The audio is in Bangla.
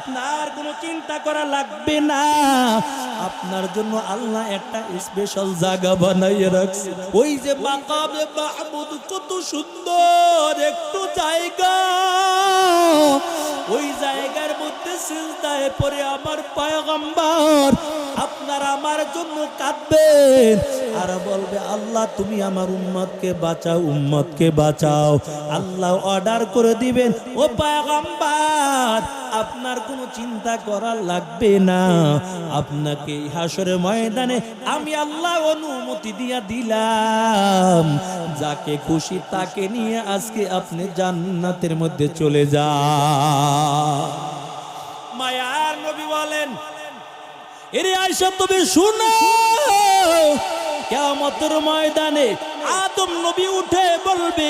আপনার কোনো চিন্তা করা লাগবে না। আপনার জন্য আল্লাহ একটা স্পেশাল জায়গা বানাইয়ে রাখছে। ওই যে মাকামে মাহমুদ কত সুন্দর একটু জায়গা। ওই জায়গার মধ্যে সিজদায় পরে আমার পয়গম্বর। আপনার আমার জন্য কাঁদবেন আর বলবে, আল্লাহ, তুমি আমার উম্মতকে বাঁচাও উম্মতকে বাঁচাও। আল্লাহ অর্ডার করে দিবেন, ও পয়গম্বর চিন্তা করা লাগবে না। আপনাকে হাসরের ময়দানে আমি আল্লাহ অনুমতি দিয়া দিলাম। যাকে খুশি তাকে নিয়ে আজকে আপনি জান্নাতের মধ্যে চলে যান। মায়ার নবী বলেন, এরে আয়সা তবে শুনো কেমতের ময়দানে আদম নবী উঠে বলবে